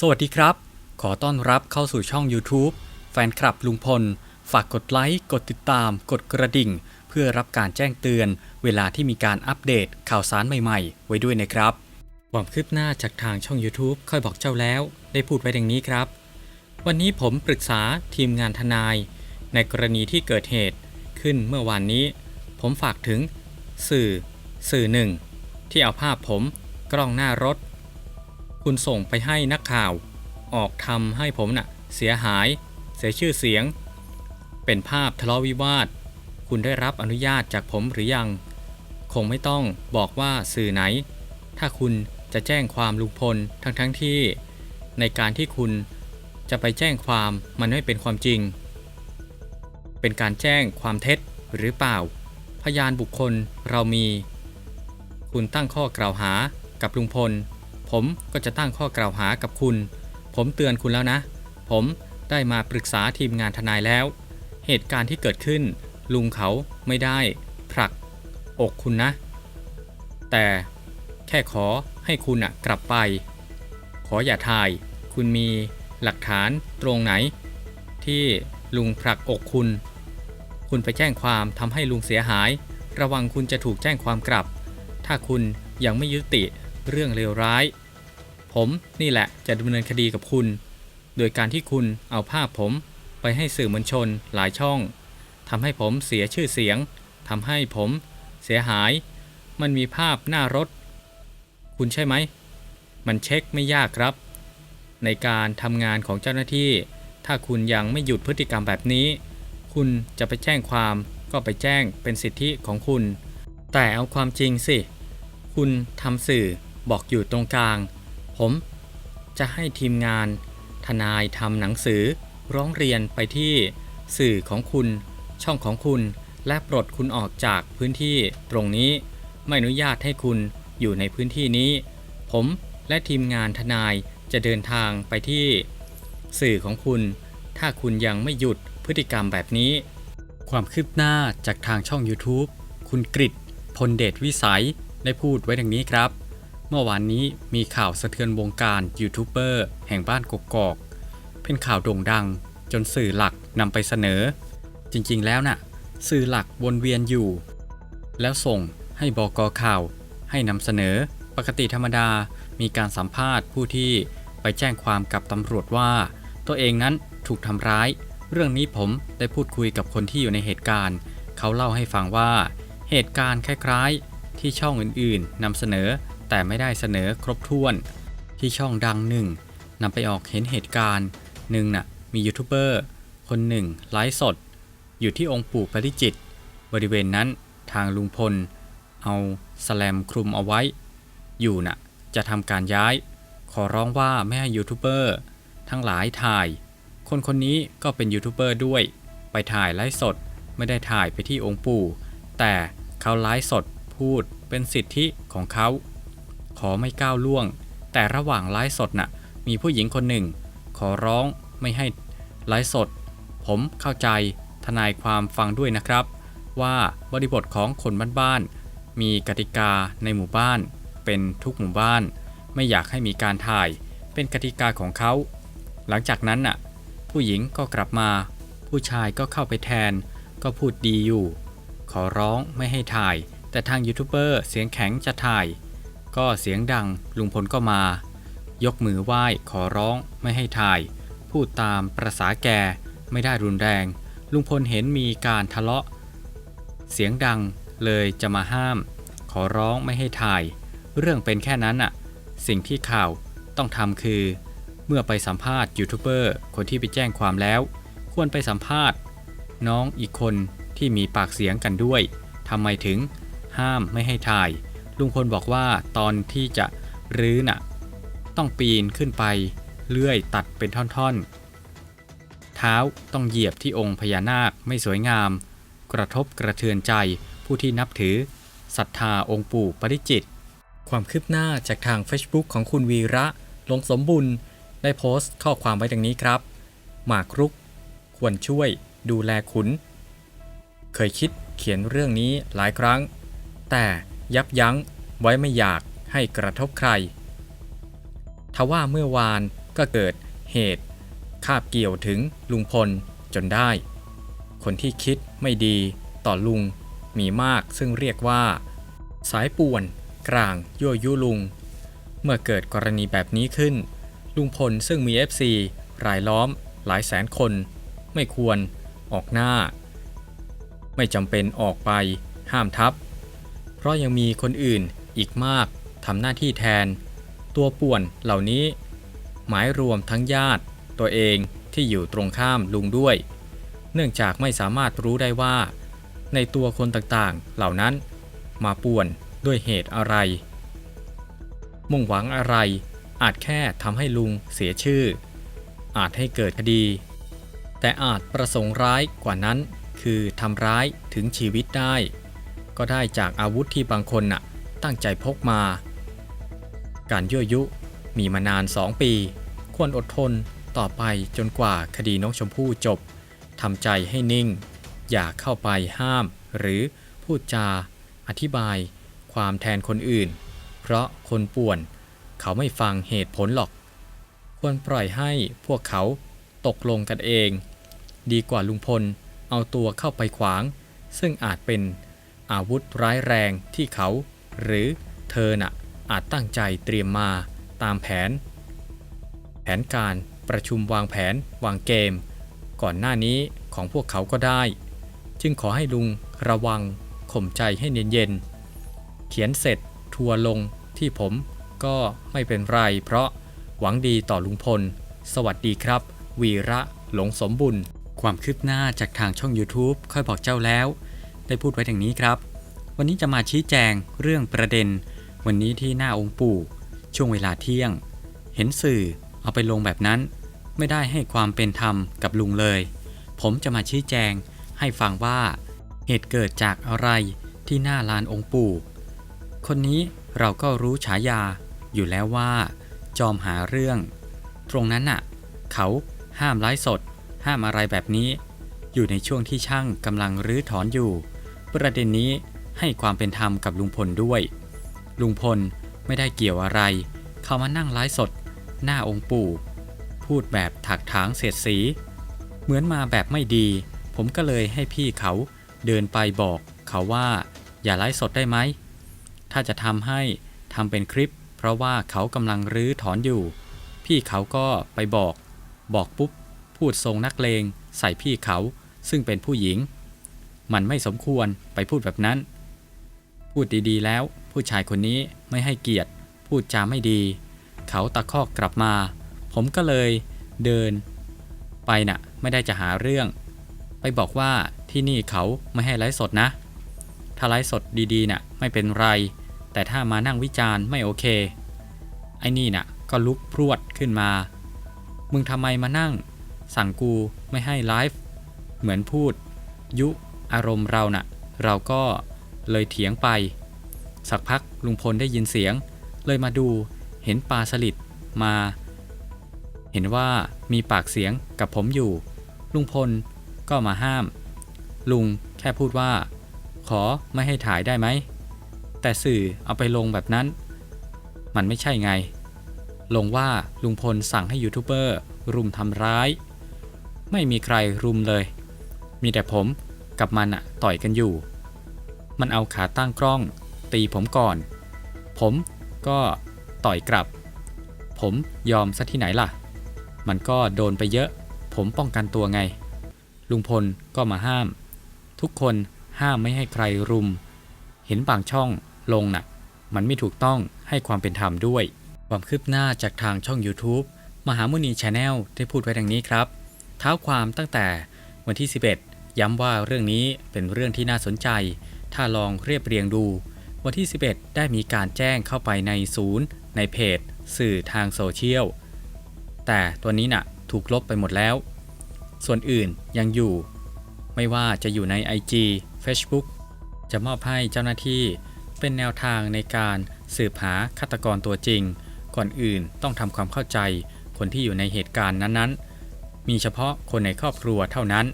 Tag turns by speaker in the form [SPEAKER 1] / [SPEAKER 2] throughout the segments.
[SPEAKER 1] สวัสดีครับ ขอต้อนรับเข้าสู่ช่อง YouTube แฟนคลับลุงพล ฝากกดไลค์ กดติดตาม กดกระดิ่ง เพื่อรับการแจ้งเตือน เวลาที่มีการอัปเดตข่าวสารใหม่ๆ ไว้ด้วยนะครับ ความคืบหน้าจากทางช่อง YouTube ค่อยบอกเจ้าแล้ว ได้พูดไว้ดังนี้ครับ วันนี้ผมปรึกษาทีมงานทนาย ในกรณีที่เกิดเหตุขึ้นเมื่อวานนี้ ผมฝากถึง สื่อ สื่อหนึ่งที่เอาภาพผม กล้องหน้ารถ คุณส่งไปให้นักข่าว ออกทำให้ผมน่ะเสียหาย เสียชื่อเสียง เป็นภาพทะเลาะวิวาท คุณได้รับอนุญาตจากผมหรือยัง คงไม่ต้องบอกว่าสื่อไหน ถ้าคุณจะแจ้งความลุงพลทั้งทั้งที่ ในการที่คุณจะไปแจ้งความมันไม่เป็นความจริง เป็นการแจ้งความเท็จหรือเปล่า พยานบุคคลเรามี คุณตั้งข้อกล่าวหากับลุงพล ผมก็จะตั้งข้อกล่าวหากับคุณ ผมเตือนคุณแล้วนะ ผมได้มาปรึกษาทีมงานทนายแล้ว เหตุการณ์ที่เกิดขึ้น ลุงเขาไม่ได้ ผลัก อกคุณนะ แต่แค่ขอให้คุณอะกลับไป ขออย่าถ่าย คุณมีหลักฐานตรงไหน ที่ลุงผลักอกคุณ คุณไปแจ้งความทำให้ลุงเสียหาย ระวังคุณจะถูกแจ้งความกลับ ถ้าคุณยังไม่ยุติเรื่องเลวร้าย ผมนี่แหละจะดำเนินคดีกับคุณ โดยการที่คุณเอาภาพผมไปให้สื่อมวลชนหลายช่องทำให้ผมเสียชื่อเสียงทำให้ผมเสียหาย มันมีภาพหน้ารถ คุณใช่ไหม มันเช็คไม่ยากครับ ในการทำงานของเจ้าหน้าที่ ถ้าคุณยังไม่หยุดพฤติกรรมแบบนี้ คุณจะไปแจ้งความก็ไปแจ้งเป็นสิทธิของคุณ แต่เอาความจริงสิ คุณทำสื่อบอกอยู่ตรงกลาง ผมจะให้ทีมงานทนายทำหนังสือร้องเรียนไปที่สื่อของคุณ ช่องของคุณ และปลดคุณออกจากพื้นที่ตรงนี้ ไม่อนุญาตให้คุณอยู่ในพื้นที่นี้ ผมและทีมงานทนายจะเดินทางไปที่ สื่อของคุณ ถ้าคุณยังไม่หยุดพฤติกรรมแบบนี้ ความคืบหน้าจากทางช่อง YouTube คุณกริตพลเดชวิสัยได้พูดไว้ดังนี้ครับ มื่อวานนี้มีข่าวสะเทือนวงการยูทูบเบอร์แห่งบ้านกกอก เป็นข่าวโด่งดังจนสื่อหลักนำไปเสนอ จริงๆแล้วน่ะ สื่อหลักวนเวียนอยู่ แล้วส่งให้บอกอข่าว ให้นำเสนอ ปกติธรรมดามีการสัมภาษณ์ผู้ที่ไปแจ้งความกับตำรวจว่า ตัวเองนั้นถูกทำร้าย เรื่องนี้ผมได้พูดคุยกับคนที่อยู่ในเหตุการณ์ เขาเล่าให้ฟังว่า เหตุการณ์คล้ายๆ ที่ช่องอื่นๆนำเสนอ แต่ไม่ได้เสนอครบถ้วน ที่ช่องดังหนึ่งนำไปออกเห็นเหตุการณ์หนึ่งน่ะมียูทูบเบอร์คนหนึ่งไลฟ์สด อยู่ที่องค์ปู่ปริจิต บริเวณนั้นทางลุงพล เอาสแลมคลุมเอาไว้ อยู่น่ะจะทำการย้าย ขอร้องว่าไม่ให้ยูทูบเบอร์ทั้งหลายถ่าย คนคนนี้ก็เป็นยูทูบเบอร์ด้วย ไปถ่ายไลฟ์สดไม่ได้ถ่ายไปที่องค์ปู่ แต่เขาไลฟ์สดพูดเป็นสิทธิของเขา ขอไม่ก้าวล่วง แต่ระหว่างไลฟ์สดน่ะ มีผู้หญิงคนหนึ่ง ขอร้องไม่ให้ไลฟ์สด ผมเข้าใจทนายความฟังด้วยนะครับ ว่าบริบทของคนบ้านๆมีกติกาในหมู่บ้าน เป็นทุกหมู่บ้าน ไม่อยากให้มีการถ่ายเป็นกติกาของเขา หลังจากนั้นน่ะ ผู้หญิงก็กลับมา ผู้ชายก็เข้าไปแทน ก็พูดดีอยู่ ขอร้องไม่ให้ถ่าย แต่ทางยูทูบเบอร์เสียงแข็งจะถ่าย ก็เสียงดังลุงพลก็มา ยกมือไหว้ขอร้องไม่ให้ถ่าย พูดตามประษาแกไม่ได้รุนแรง ลุงพลเห็นมีการทะเลาะ เสียงดังเลยจะมาห้าม ขอร้องไม่ให้ถ่าย เรื่องเป็นแค่นั้นอะสิ่งที่ข่าวต้องทำคือ เมื่อไปสัมภาษณ์ยูทูบเบอร์คนที่ไปแจ้งความแล้ว ควรไปสัมภาษณ์ น้องอีกคนที่มีปากเสียงกันด้วยทำไมถึง ห้ามไม่ให้ถ่าย ลุงพลบอกว่าตอนที่จะรื้อน่ะ ต้องปีนขึ้นไปเลื่อยตัดเป็นท่อนๆ เท้าต้องเหยียบที่องค์พญานาคไม่สวยงาม กระทบกระเทือนใจผู้ที่นับถือศรัทธาองค์ปู่ปริจิต ความคืบหน้าจากทาง Facebook ของคุณวีระ ลงสมบุญได้โพสต์ข้อความไว้ดังนี้ครับ หมากรุก ควรช่วยดูแลขุน เคยคิดเขียนเรื่องนี้หลายครั้ง แต่ ยับยั้งไว้ไม่อยากให้กระทบใคร ทว่าเมื่อวานก็เกิดเหตุคาบเกี่ยวถึงลุงพลจนได้ คนที่คิดไม่ดีต่อลุงมีมากซึ่งเรียกว่า สายป่วน กลางยั่วยุลุง เมื่อเกิดกรณีแบบนี้ขึ้น ลุงพลซึ่งมี FC รายล้อมหลายแสนคน ไม่ควรออกหน้า ไม่จำเป็นออกไปห้ามทับ ราะยังมีคนอื่นอีกมากทำหน้าที่แทน ตัวป่วนเหล่านี้ หมายรวมทั้งญาติ ตัวเองที่อยู่ตรงข้ามลุงด้วย เนื่องจากไม่สามารถรู้ได้ว่า ในตัวคนต่างๆ เหล่านั้นมาป่วนด้วยเหตุอะไร มุ่งหวังอะไร อาจแค่ทำให้ลุงเสียชื่อ อาจให้เกิดคดี แต่อาจประสงค์ร้ายกว่านั้นคือทำร้ายถึงชีวิตได้ ก็ได้จากอาวุธที่บางคนน่ะตั้งใจพกมา การยั่วยุมีมานานสองปี ควรอดทนต่อไปจนกว่าคดีน้องชมพู่จบทำใจให้นิ่ง อย่าเข้าไปห้าม หรือพูดจา อธิบาย ความแทนคนอื่น เพราะคนป่วน เขาไม่ฟังเหตุผลหรอก ควรปล่อยให้พวกเขาตกลงกันเอง ดีกว่าลุงพลเอาตัวเข้าไปขวาง ซึ่งอาจเป็น อาวุธร้ายแรงที่เขา หรือเธอน่ะอาจตั้งใจเตรียมมาตามแผน แผนการประชุมวางแผนวางเกม ก่อนหน้านี้ของพวกเขาก็ได้ จึงขอให้ลุงระวังข่มใจให้เย็นๆเขียนเสร็จทัวลงที่ผมก็ไม่เป็นไร เพราะหวังดีต่อลุงพล สวัสดีครับ วีระหลงสมบุญ ความคืบหน้าจากทางช่อง YouTube ค่อยบอกเจ้าแล้ว ได้พูดไว้ดังนี้ครับ วันนี้จะมาชี้แจงเรื่องประเด็น วันนี้ที่หน้าองค์ปู่ ช่วงเวลาเที่ยง เห็นสื่อเอาไปลงแบบนั้น ไม่ได้ให้ความเป็นธรรมกับลุงเลย ผมจะมาชี้แจงให้ฟังว่า เหตุเกิดจากอะไรที่หน้าลานองค์ปู่ คนนี้เราก็รู้ฉายาอยู่แล้วว่า จอมหาเรื่อง ตรงนั้นน่ะ เขาห้ามไลฟ์สด ห้ามอะไรแบบนี้ อยู่ในช่วงที่ช่างกำลังรื้อถอนอยู่ ประเด็นนี้ให้ความเป็นธรรมกับลุงพลด้วย ลุงพลไม่ได้เกี่ยวอะไร เขามานั่งไลฟ์สด หน้าองค์ปู่ พูดแบบถักถางเสียดสี เหมือนมาแบบไม่ดี ผมก็เลยให้พี่เขาเดินไปบอกเขาว่าอย่าไลฟ์สดได้ไหม ถ้าจะทำให้ทำเป็นคลิป เพราะว่าเขากำลังรื้อถอนอยู่ พี่เขาก็ไปบอก บอกปุ๊บ พูดทรงนักเลง ใส่พี่เขาซึ่งเป็นผู้หญิง มันไม่สมควรไปพูดแบบนั้น พูดดีๆแล้ว ผู้ชายคนนี้ไม่ให้เกียรติ พูดจาไม่ดี เขาตะคอกกลับมา ผมก็เลยเดิน ไปน่ะ ไม่ได้จะหาเรื่อง ไปบอกว่าที่นี่เขาไม่ให้ไลฟ์สดนะ ถ้าไลฟ์สดดีๆน่ะไม่เป็นไร แต่ถ้ามานั่งวิจารณ์ไม่โอเค ไอ้นี่น่ะก็ลุกพรวดขึ้นมา มึงทำไมมานั่ง สั่งกูไม่ให้ไลฟ์ เหมือนพูด ยุ อารมณ์เราน่ะ เราก็เลยเถียงไป สักพักลุงพลได้ยินเสียง เลยมาดูเห็นปลาสลิดมา เห็นว่ามีปากเสียงกับผมอยู่ ลุงพลก็มาห้าม ลุงแค่พูดว่า ขอไม่ให้ถ่ายได้ไหม แต่สื่อเอาไปลงแบบนั้น มันไม่ใช่ไง ลงว่าลุงพลสั่งให้ยูทูบเบอร์รุมทำร้าย ไม่มีใครรุมเลย มีแต่ผม กับมันอะต่อยกันอยู่ มันเอาขาตั้งกล้อง ตีผมก่อน ผมก็ต่อยกลับ ผมยอมซะที่ไหนล่ะ มันก็โดนไปเยอะ ผมป้องกันตัวไง ลุงพลก็มาห้าม ทุกคนห้ามไม่ให้ใครรุม เห็นบางช่องลงน่ะ มันไม่ถูกต้องให้ความเป็นธรรมด้วย ความคืบหน้าจากทางช่อง YouTube มหามุนีชาแนลได้พูดไว้ดังนี้ครับ เท้าความตั้งแต่วันที่ 11 ย้ำว่าเรื่องนี้เป็นเรื่องที่น่าสนใจ ถ้าลองเรียบเรียงดู วันที่ 11 ได้มีการแจ้งเข้าไปในศูนย์ ในเพจ สื่อทางโซเชียล แต่ตัวนี้น่ะถูกลบไปหมดแล้ว ส่วนอื่นยังอยู่ ไม่ว่าจะอยู่ใน IG Facebook จะมอบให้เจ้าหน้าที่เป็นแนวทางในการสืบหาฆาตกรตัวจริง ก่อนอื่นต้องทำความเข้าใจคนที่อยู่ในเหตุการณ์นั้นๆ มีเฉพาะคนในครอบครัวเท่านั้น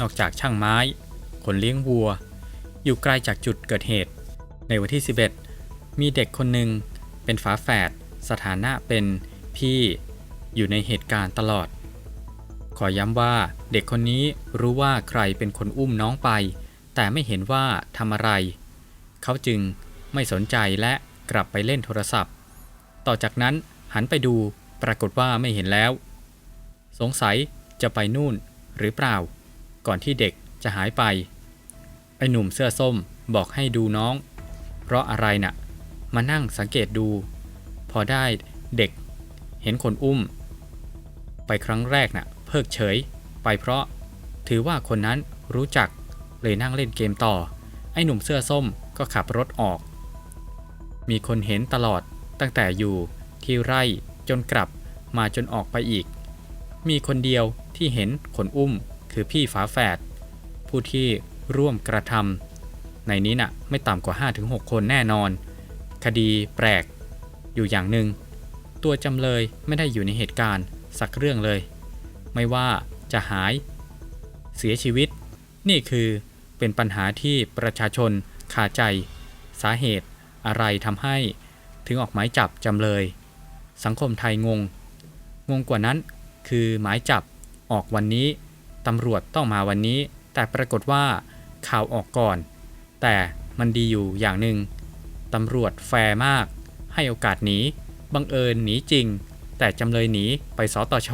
[SPEAKER 1] นอกจากช่างไม้ คนเลี้ยงวัว อยู่ไกลจากจุดเกิดเหตุ ในวันที่ 11 มีเด็กคนหนึ่งเป็นฝาแฝดสถานะเป็นพี่อยู่ในเหตุการณ์ตลอด ขอย้ำว่าเด็กคนนี้รู้ว่าใครเป็นคนอุ้มน้องไป แต่ไม่เห็นว่าทำอะไร เขาจึงไม่สนใจและกลับไปเล่นโทรศัพท์ ต่อจากนั้นหันไปดูปรากฏว่าไม่เห็นแล้ว สงสัยจะไปนู่นหรือเปล่า ก่อนที่เด็กจะหายไป ไอ้หนุ่มเสื้อส้มบอกให้ดูน้อง เพราะอะไรน่ะ มานั่งสังเกตดู พอได้เด็กเห็นคนอุ้ม ไปครั้งแรกน่ะ เพิกเฉย ไปเพราะ ถือว่าคนนั้นรู้จักเลยนั่งเล่นเกมต่อ ไอ้หนุ่มเสื้อส้มก็ขับรถออก มีคนเห็นตลอดตั้งแต่อยู่ที่ไร่จนกลับมาจนออกไปอีก มีคนเดียวที่เห็นคนอุ้ม คือพี่ฝาแฝดผู้ที่ร่วมกระทำในนี้น่ะไม่ต่ำกว่า 5-6 คนแน่นอน คดีแปลกอยู่อย่างหนึ่ง ตัวจำเลยไม่ได้อยู่ในเหตุการณ์สักเรื่องเลย ไม่ว่าจะหาย เสียชีวิต นี่คือเป็นปัญหาที่ประชาชนคาใจ สาเหตุอะไรทำให้ถึงออกหมายจับจำเลย สังคมไทยงง งงกว่านั้นคือหมายจับออกวันนี้ ตำรวจต้องมาวันนี้ แต่ปรากฏว่าข่าวออกก่อน แต่มันดีอยู่อย่างหนึ่งตำรวจแฟร์มาก ให้โอกาสหนี บังเอิญหนีจริง แต่จำเลยหนีไปสตช